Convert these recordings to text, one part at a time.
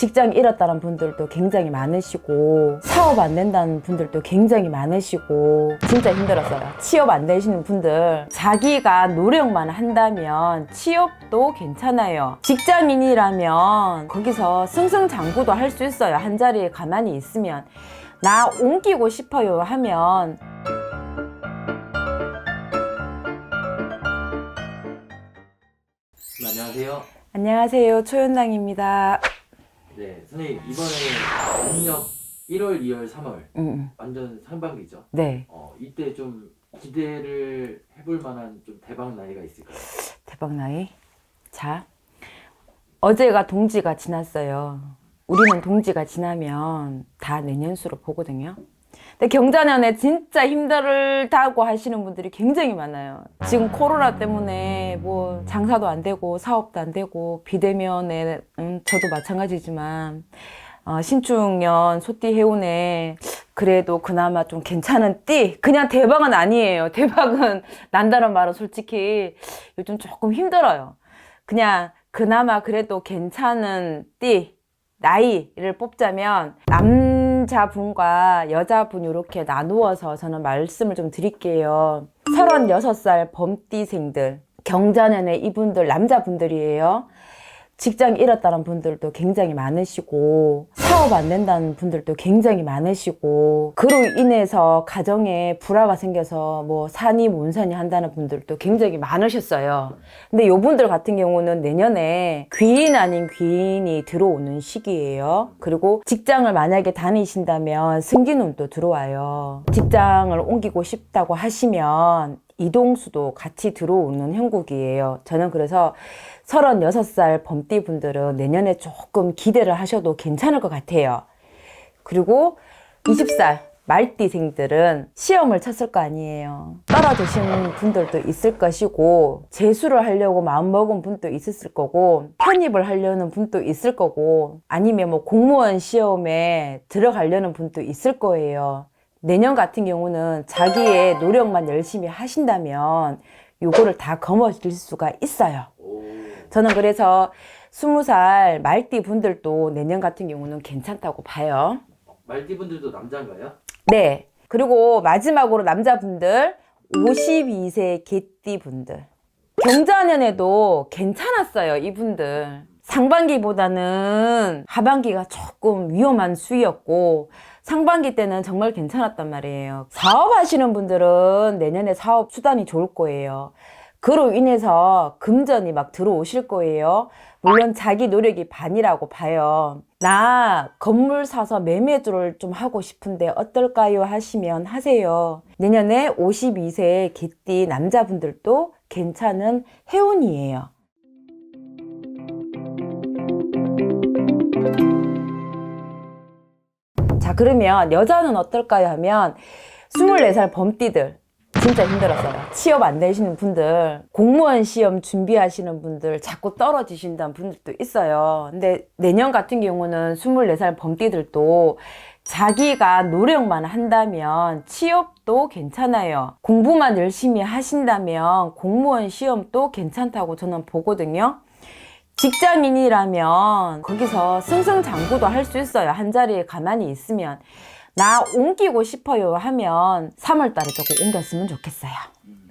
직장 잃었다는 분들도 굉장히 많으시고 사업 안 된다는 분들도 굉장히 많으시고 진짜 힘들었어요. 취업 안 되시는 분들 자기가 노력만 한다면 취업도 괜찮아요. 직장인이라면 거기서 승승장구도 할 수 있어요. 한 자리에 가만히 있으면 나 옮기고 싶어요 하면 네, 안녕하세요. 안녕하세요. 초연당입니다. 네, 선생님 이번에 음력 1월, 2월, 3월 음, 완전 상반기죠. 네. 어, 이때 좀 기대를 해볼 만한 좀 대박 나이가 있을까요? 대박 나이. 자, 어제가 동지가 지났어요. 우리는 동지가 지나면 다 내년수로 보거든요. 근데 경자년에 진짜 힘들다고 하시는 분들이 굉장히 많아요. 지금 코로나 때문에 뭐 장사도 안 되고 사업도 안 되고 비대면에 음, 저도 마찬가지지만 어, 신축년 소띠 해운에 그래도 그나마 좀 괜찮은 띠 그냥 대박은 아니에요. 대박은 난다는 말은 솔직히 요즘 조금 힘들어요. 그냥 그나마 그래도 괜찮은 띠 나이를 뽑자면 남 자분과 여자분 이렇게 나누어서 저는 말씀을 좀 드릴게요. 36살 범띠생들 경자년에 이분들 남자분들이에요. 직장 잃었다는 분들도 굉장히 많으시고 사업 안 된다는 분들도 굉장히 많으시고 그로 인해서 가정에 불화가 생겨서 뭐 산이 몬산이 한다는 분들도 굉장히 많으셨어요. 근데 요 분들 같은 경우는 내년에 귀인 아닌 귀인이 들어오는 시기예요. 그리고 직장을 만약에 다니신다면 승진운도 들어와요. 직장을 옮기고 싶다고 하시면 이동수도 같이 들어오는 형국이에요. 저는 그래서 36살 범띠 분들은 내년에 조금 기대를 하셔도 괜찮을 것 같아요. 그리고 20살 말띠생들은 시험을 쳤을 거 아니에요. 떨어지신 분들도 있을 것이고, 재수를 하려고 마음먹은 분도 있었을 거고, 편입을 하려는 분도 있을 거고, 아니면 뭐 공무원 시험에 들어가려는 분도 있을 거예요. 내년 같은 경우는 자기의 노력만 열심히 하신다면, 요거를 다 거머쥘 수가 있어요. 오, 저는 그래서 20살 말띠 분들도 내년 같은 경우는 괜찮다고 봐요. 말띠 분들도 남자인가요? 네. 그리고 마지막으로 남자분들 52세 개띠 분들. 경자년에도 괜찮았어요, 이분들. 상반기보다는 하반기가 조금 위험한 수위였고 상반기 때는 정말 괜찮았단 말이에요. 사업하시는 분들은 내년에 사업 수단이 좋을 거예요. 그로 인해서 금전이 막 들어오실 거예요. 물론 자기 노력이 반이라고 봐요. 나 건물 사서 매매주를 좀 하고 싶은데 어떨까요? 하시면 하세요. 내년에 52세 개띠 남자분들도 괜찮은 해운이에요. 그러면 여자는 어떨까요? 하면 24살 범띠들 진짜 힘들었어요. 취업 안 되시는 분들, 공무원 시험 준비하시는 분들, 자꾸 떨어지신다는 분들도 있어요. 근데 내년 같은 경우는 24살 범띠들도 자기가 노력만 한다면 취업도 괜찮아요. 공부만 열심히 하신다면 공무원 시험도 괜찮다고 저는 보거든요. 직장인이라면 거기서 승승장구도 할 수 있어요. 한 자리에 가만히 있으면. 나 옮기고 싶어요 하면 3월달에 조금 옮겼으면 좋겠어요.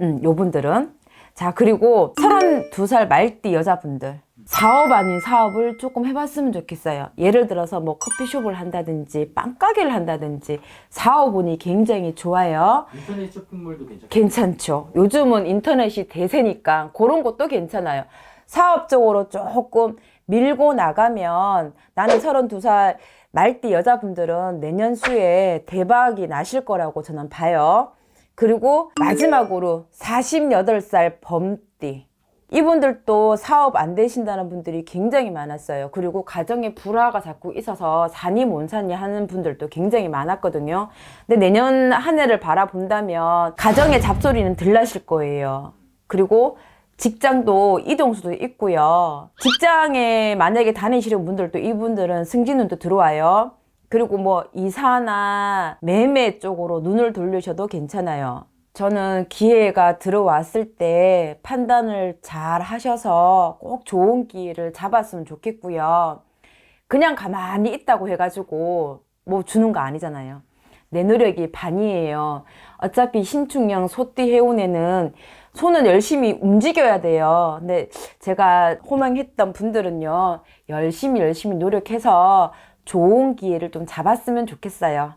음, 요 분들은. 자, 그리고 32살 말띠 여자분들. 사업 아닌 사업을 조금 해봤으면 좋겠어요. 예를 들어서 뭐 커피숍을 한다든지 빵가게를 한다든지 사업운이 굉장히 좋아요. 인터넷 쇼핑몰도 괜찮죠. 요즘은 인터넷이 대세니까 그런 것도 괜찮아요. 사업적으로 조금 밀고 나가면 나는 32살 말띠 여자분들은 내년 수에 대박이 나실 거라고 저는 봐요. 그리고 마지막으로 48살 범띠. 이분들도 사업 안 되신다는 분들이 굉장히 많았어요. 그리고 가정에 불화가 자꾸 있어서 산이 몬산이 하는 분들도 굉장히 많았거든요. 근데 내년 한 해를 바라본다면 가정의 잡소리는 덜 나실 거예요. 그리고 직장도 이동수도 있고요. 직장에 만약에 다니시는 분들도 이분들은 승진운도 들어와요. 그리고 뭐 이사나 매매 쪽으로 눈을 돌리셔도 괜찮아요. 저는 기회가 들어왔을 때 판단을 잘 하셔서 꼭 좋은 기회를 잡았으면 좋겠고요. 그냥 가만히 있다고 해가지고 뭐 주는 거 아니잖아요. 내 노력이 반이에요. 어차피 신축령 소띠 해운에는 손은 열심히 움직여야 돼요. 근데 제가 호명했던 분들은요, 열심히 열심히 노력해서 좋은 기회를 좀 잡았으면 좋겠어요.